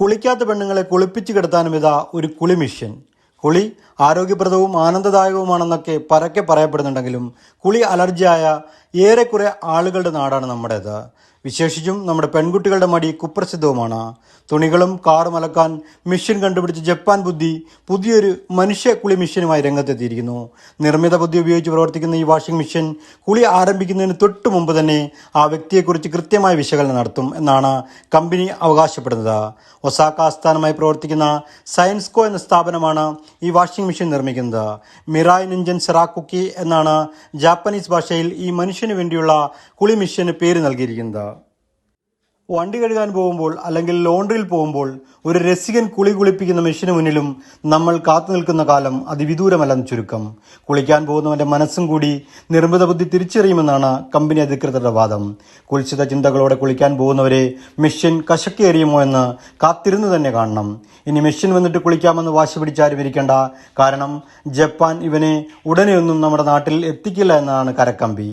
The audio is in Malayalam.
കുളിക്കാത്ത പെണ്ണുങ്ങളെ കുളിപ്പിച്ചു കിടത്താനും ഇതാ ഒരു കുളി മിഷൻ കുളി ആരോഗ്യപ്രദവും ആനന്ദദായകവുമാണെന്നൊക്കെ പരക്കെ പറയപ്പെടുന്നുണ്ടെങ്കിലും കുളി അലർജിയായ ഏറെക്കുറെ ആളുകളുടെ നാടാണ് നമ്മുടേത്. വിശേഷിച്ചും നമ്മുടെ പെൺകുട്ടികളുടെ മടി കുപ്രസിദ്ധവുമാണ്. തുണികളും കാറും അലക്കാൻ മെഷീൻ കണ്ടുപിടിച്ച ജപ്പാൻ ബുദ്ധി പുതിയൊരു മനുഷ്യ കുളി മെഷീനുമായി രംഗത്തെത്തിയിരിക്കുന്നു. നിർമ്മിത ബുദ്ധി ഉപയോഗിച്ച് പ്രവർത്തിക്കുന്ന ഈ വാഷിംഗ് മെഷീൻ കുളി ആരംഭിക്കുന്നതിന് തൊട്ട് മുമ്പ് തന്നെ ആ വ്യക്തിയെക്കുറിച്ച് കൃത്യമായ വിശകലനം നടത്തും എന്നാണ് കമ്പനി അവകാശപ്പെടുന്നത്. ഒസാക്ക ആസ്ഥാനമായി പ്രവർത്തിക്കുന്ന സയൻസ്കോ എന്ന സ്ഥാപനമാണ് ഈ വാഷിംഗ് മെഷീൻ നിർമ്മിക്കുന്നത്. മിറായ് നിഞ്ചൻ സെറാക്കുക്കി എന്നാണ് ജാപ്പനീസ് ഭാഷയിൽ ഈ മനുഷ്യന് വേണ്ടിയുള്ള കുളി മിഷന് പേര് നൽകിയിരിക്കുന്നത്. വണ്ടി കഴുകാൻ പോകുമ്പോൾ അല്ലെങ്കിൽ ലോണ്ടറിയിൽ പോകുമ്പോൾ ഒരു രസികൻ കുളി കുളിപ്പിക്കുന്ന മെഷീന് മുന്നിലും നമ്മൾ കാത്തു നിൽക്കുന്ന കാലം അതിവിദൂരമല്ലെന്ന് ചുരുക്കം. കുളിക്കാൻ പോകുന്നവന്റെ മനസ്സും കൂടി നിർമ്മിത ബുദ്ധി തിരിച്ചറിയുമെന്നാണ് കമ്പനി അധികൃതരുടെ വാദം. കുൽസിത ചിന്തകളോടെ കുളിക്കാൻ പോകുന്നവരെ മെഷീൻ കശക്കേറിയുമോ എന്ന് കാത്തിരുന്ന് തന്നെ കാണണം. ഇനി മെഷീൻ വന്നിട്ട് കുളിക്കാമെന്ന് വാശി പിടിച്ചാരും ഇരിക്കേണ്ട. കാരണം ജപ്പാൻ ഇവനെ ഉടനെയൊന്നും നമ്മുടെ നാട്ടിൽ എത്തിക്കില്ല എന്നാണ് കരക്കമ്പി.